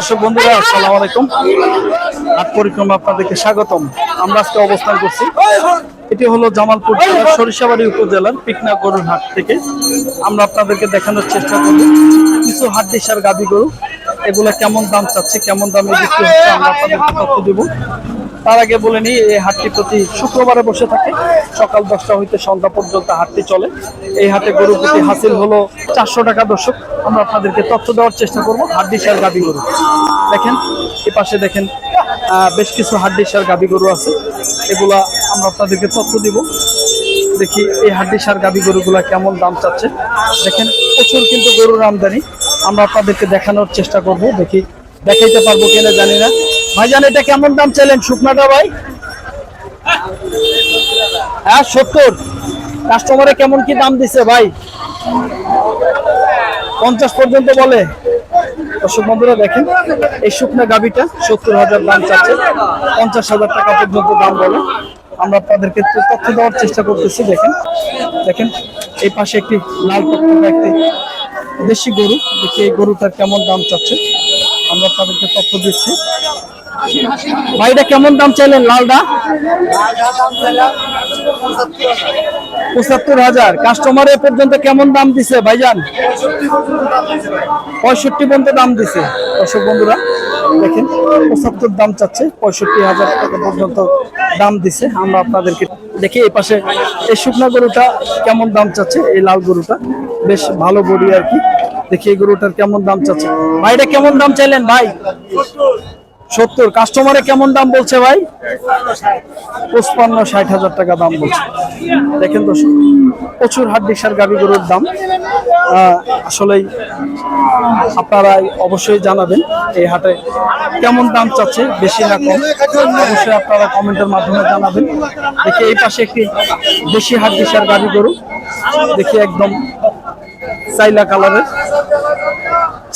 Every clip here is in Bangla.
দর্শক বন্ধুরা, আসসালামু আলাইকুম। হাট পরিক্রমা আপনাদেরকে স্বাগতম। আমরা আজকে অবস্থান করছি। এটি হলো জামালপুর জেলার সরিষাবাড়ি উপজেলার পিকনা গরুর হাট থেকে। আমরা আপনাদেরকে দেখানোর চেষ্টা করব। কিছু হাট দিশার গাবি গরু, এগুলা কেমন দাম চাচ্ছে, কেমন দামে বিক্রি হচ্ছে, আমরা আপনাদেরকে তথ্য দেব। তার আগে বলে নিই, এই হাটটি প্রতি শুক্রবারে বসে থাকে। সকাল দশটা হইতে সন্ধ্যা পর্যন্ত হাটটি চলে। এই হাটে গরু প্রতি হাসিল হলো চারশো টাকা দর্শক। আমরা আপনাদেরকে তথ্য দেওয়ার চেষ্টা করব হাড্ডিসার গাবি গরু। দেখেন, এ পাশে দেখেন বেশ কিছু হাড্ডিসার গাবি গরু আছে। এগুলা আমরা আপনাদেরকে তথ্য দিব। দেখি এই হাড্ডিসার গাবি গরুগুলা কেমন দাম চাচ্ছে। দেখেন, প্রচুর কিন্তু গরুর আমদানি। আমরা আপনাদেরকে দেখানোর চেষ্টা করব। দেখি, দেখাইতে পারব কিনা জানি না। ভাই ভাইজান, এটা কেমন দাম চাইলেন শুকনাটা ভাই? হ্যাঁ সত্তর। কাস্টমারে কেমন কি দাম দিছে ভাই? পঞ্চাশ পর্যন্ত বলে। দর্শক বন্ধুরা দেখেন, এই শুকনা গাবিটা সত্তর হাজার দাম চাচ্ছে। পঞ্চাশ হাজার টাকা পর্যন্ত দাম বলে। আমরা তাদেরকে তথ্য দেওয়ার চেষ্টা করতেছি, দেখেন। দেখেন, এই পাশে একটি লাল একটি দেশি গরু। দেখি এই গরুটার কেমন দাম চাচ্ছে। আমরা তাদেরকে তথ্য দিচ্ছি। ভাইটা কেমন দাম চাইলেন লালটা পঁচাত্তর হাজার। কাস্টমার এ পর্যন্ত কেমন দাম দিছে ভাইজান? পঁয়ষট্টি পর্যন্ত দাম দিছে। দর্শক বন্ধুরা, দেখেন, পঁচাত্তর দাম চাচ্ছে, পঁয়ষট্টি হাজার টাকা পর্যন্ত দাম দিছে। আমরা আপনাদেরকে দেখি এই পাশে এই শুকনা গরুটা কেমন দাম চাচ্ছে, এই লাল গরুটা। বেশ ভালো গরু আর কি। দেখি এই গরুটার কেমন দাম চাচ্ছে। ভাইটা কেমন দাম চাইলেন ভাই? সত্তর। কাস্টমারে কেমন দাম বলছে ভাই? পঁচপান্ন ষাট হাজার টাকা দাম বলছে। দেখেন তো প্রচুর হাট ডিসার গাবি গরুর দাম। আসলেই আপনারা অবশ্যই জানাবেন এই হাটে কেমন দাম চাচ্ছে, বেশি না কম। অবশ্যই আপনারা কমেন্টের মাধ্যমে জানাবেন। দেখি এই পাশে একটি বেশি হাট ডিসার গাবি গরু। দেখি একদম চাইলা কালারের।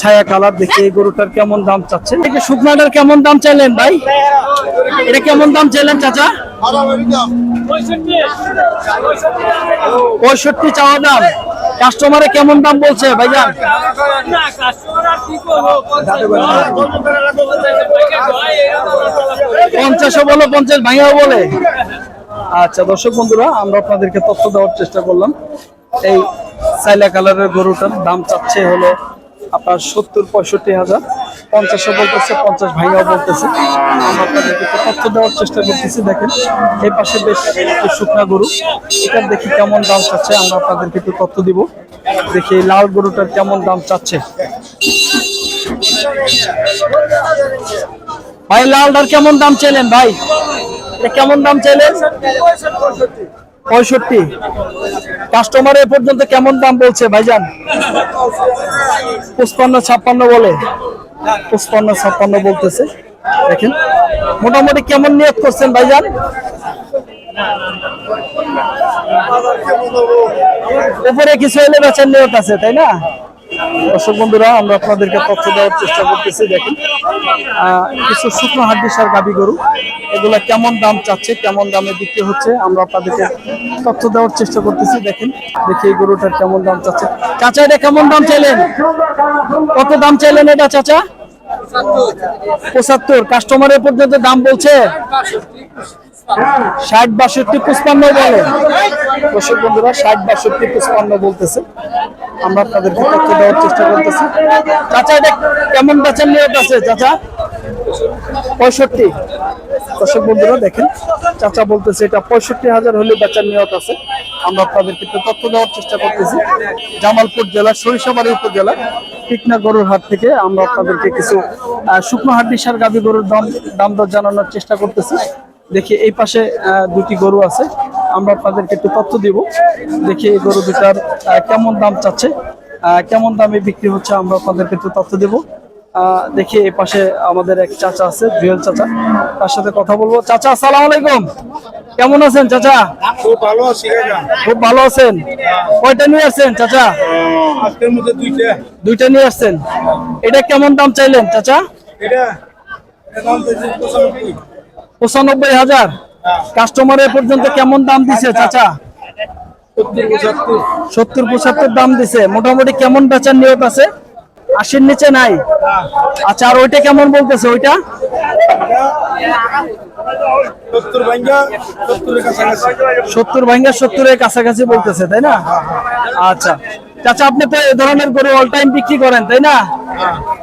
ছায়া কালার দেখি এই গরুটার কেমন দাম চাচ্ছেন? এই শুকনাটার কেমন দাম চাইলেন ভাই? এটা কেমন দাম চাইলেন চাচা? পঁয়ষট্টি চাওয়া দাম। কাস্টমারে কেমন দাম বলছে ভাইজান পঞ্চাশও বলো, পঞ্চাশ ভাইয়াও বলে। আচ্ছা দর্শক বন্ধুরা, আমরা আপনাদেরকে তথ্য দেওয়ার চেষ্টা করলাম। এই সাইলা কালারের গরুটার দাম চাচ্ছে হলো আপনার সত্তর, পঁয়ষট্টি হাজার, পঞ্চাশও বলতেছে, পঞ্চাশ ভাইয়াও বলতেছে। তথ্য দেওয়ার চেষ্টা করতেছি, দেখেন। এই পাশে বেশ একটি শুকনা গরু। এটা দেখি কেমন দাম চাচ্ছে, আমরা আপনাদেরকে একটু তথ্য দিব। দেখি লাল গরুটার কেমন দাম চাচ্ছে। ভাই, লালটার কেমন দাম চাইলেন ভাই? কেমন দাম চাইলেন? পঁয়ষট্টি। কাস্টমার এ পর্যন্ত কেমন দাম বলছে ভাইজান? পঁচপান্ন, ছাপ্পান্ন বলে। পঁচপান্ন, ছাপ্পান্ন বলতেছে। দেখেন, মোটামুটি কেমন নিয়োগ করছেন ভাইজান? উপরে কিছু এলে বেচার নিয়োগ আছে, তাই না? দর্শক বন্ধুরা, আমরা আপনাদেরকে তথ্য দেওয়ার চেষ্টা করতেছি, দেখেন। কিছু শুকনো হাড্ডিসার গাবি গরু, এগুলা কেমন দাম চাচ্ছে, কেমন দামে বিক্রি হচ্ছে, আমরা আপনাদেরকে তথ্য দেওয়ার চেষ্টা করতেছি, দেখেন। দেখি এই গরুটার কেমন দাম চাচ্ছে। চাচা, এটা কেমন দাম চাইলেন? কত দাম চাইলেন এটা, চাচা? পঁচাত্তর। কাস্টমারের পর্যন্ত দাম বলছে? ষাট, বাষট্টি পুষ্পান্ন বলে দর্শক বন্ধুরা, ষাট, বাষট্টি পুষ্পান্ন বলতেছে। আমরা আপনাদেরকে তথ্য দেওয়ার চেষ্টা করতেছি। চাচা, এটা কেমন বেচার নিয়ত আছে, চাচা? পঁয়ষট্টি। দর্শক বন্ধুরা, দেখেন, চাচা বলতেছে এটা পঁয়ষট্টি হাজার হলে বেচার নিয়ত আছে। আমরা আপনাদেরকে তথ্য দেওয়ার চেষ্টা করতেছি। জামালপুর জেলা, সরিষাবাড়ি উপজেলা টিকনা গরুর হাট থেকে আমরা আপনাদেরকে কিছু শুকনো হাট দিশার গাবি গরুর দাম দাম দর জানানোর চেষ্টা করতেছি। দেখি, এই পাশে দুটি গরু আছে। আমরা আপনাদেরকে একটু তথ্য দিব। দেখি এই গরু দুটার কেমন দাম চাচ্ছে কেমন দামে বিক্রি হচ্ছে আমরা আপনাদেরকে একটু তথ্য দেব। দেখি এই পাশে আমাদের এক চাচা আছে জুয়েল চাচা তার সাথে কথা বলব। চাচা আসসালামু আলাইকুম। কেমন আছেন চাচা? খুব ভালো আছি খুব ভালো আছেন। কয়টা নিয়ে আসছেন চাচা? আজকের মধ্যে দুইটা। দুইটা নিয়ে আসছেন। এটা কেমন দাম চাইলেন চাচা? এটা পঁচানব্বই। পঁচানব্বই হাজার কাস্টমারের পর্যন্ত কেমন দাম দিছে চাচা? সত্তর পঁচাত্তর দাম দিছে। মোটামুটি কেমন বেচার নিয়ত আছে? আশির নিচে নাই? আচ্ছা আর ওইটা কেমন বলতেছে ওইটা? সত্তর ভাঙ্গা সত্তরের কাছাকাছি। বলতেছে তাই না? আচ্ছা। চাচা আপনি তো এ ধরনের গরু অল টাইম বিক্রি করেন তাই না?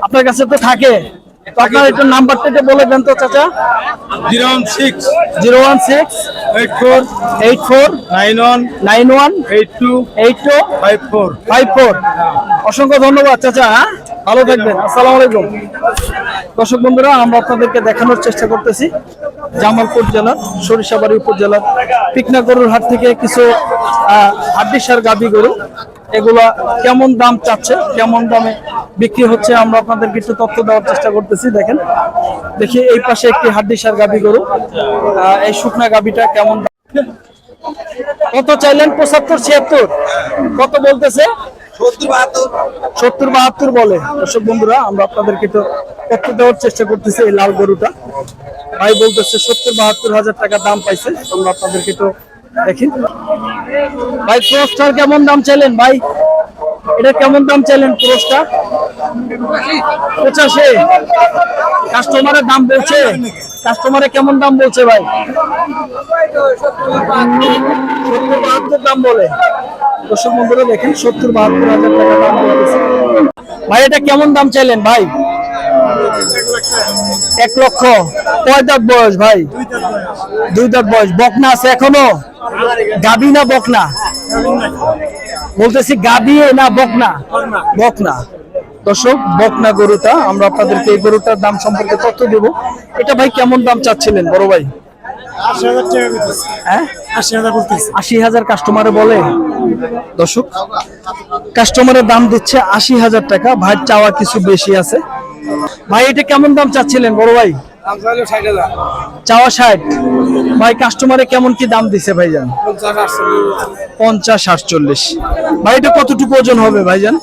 আপনার কাছে তো থাকে। আপনার একটু নাম্বারটা একটু বলে দেন তো চাচা। Zero one six zero one six eight four eight four nine one nine one eight two eight two five four five four. অসংখ্য ধন্যবাদ চাচা হ্যাঁ? ভালো থাকবেন আসসালামু আলাইকুম। দর্শক বন্ধুরা আমরা আপনাদেরকে দেখানোর চেষ্টা করতেছি। জামালপুর জেলার সরিষাবাড়ি উপজেলার পিকনা গরুর হাট থেকে কিছু আহ, হাড্ডিসার গাবি গরু। এগুলা কেমন দাম চাচ্ছে? কেমন দামে বিক্রি হচ্ছে আমরা আপনাদেরকে একটু তথ্য দেওয়ার চেষ্টা করতেছি দেখেন। দেখি এই পাশে একটি হাড্ডিসার গাবি গরু। এই শুকনা গাবিটা কেমন? কত চাইলেন? পঁচাত্তর ছিয়াত্তর? কত বলতেছে? সত্তর বাহাত্তর। বলে। দর্শক বন্ধুরা আমরা আপনাদেরকে তো তথ্য দেওয়ার চেষ্টা করতেছি এই লাল গরুটা। ভাই বলতেছে সত্তর বাহাত্তর হাজার টাকা দাম পাইছে। আমরা আপনাদেরকে তো দেখি। ভাই ক্রসটার কেমন দাম চাইলেন? ভাই এটা কেমন দাম চাইলেন ক্রসটা পঁচাশি। কাস্টমারের দাম বলছে। কাস্টমারে কেমন দাম বলছে ভাই? সত্তর দাম বলে। দর্শক বন্ধুরা দেখেন সত্তর বাহাত্তর হাজার টাকা দাম ভাই, এটা কেমন দাম চাইলেন ভাই? এক লক্ষ। কয় দাঁত বয়স ভাই? দুই দাঁত বয়স। বকনা আছে এখনও? গাবি না বকনা? বলতেছি গাবি না বকনা? বকনা। দর্শক বকনা গরুটা আমরা আপনাদেরকে এই গরুটার দাম সম্পর্কে তথ্য দেব। এটা ভাই কেমন দাম চাচ্ছিলেন বড় ভাই? আশি হাজার হ্যাঁ? কাস্টমারে বলে? দর্শক কাস্টমারের দাম দিচ্ছে আশি হাজার টাকা ভাই চাওয়া কিছু বেশি আছে। ভাই এটা কেমন দাম চাচ্ছিলেন বড় ভাই? চাওয়া ষাট। ভাই কাস্টমারে কেমন কি দাম দিছে ভাইজান? পঞ্চাশ আটচল্লিশ। ভাই এটা কতটুকু ওজন হবে ভাইজান?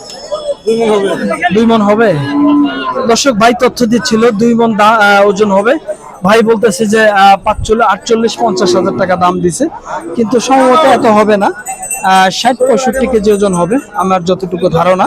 দুই মন হবে। দর্শক, ভাই তথ্য দিচ্ছিল, দুই মন ওজন হবে। ভাই বলতেছে যে পাঁচচল্লিশ, আটচল্লিশ, পঞ্চাশ হাজার টাকা দাম দিছে। কিন্তু সম্ভবত এত হবে না। ষাট পঁয়ষট্টি কেজি ওজন হবে, আমার যতটুকু ধারণা।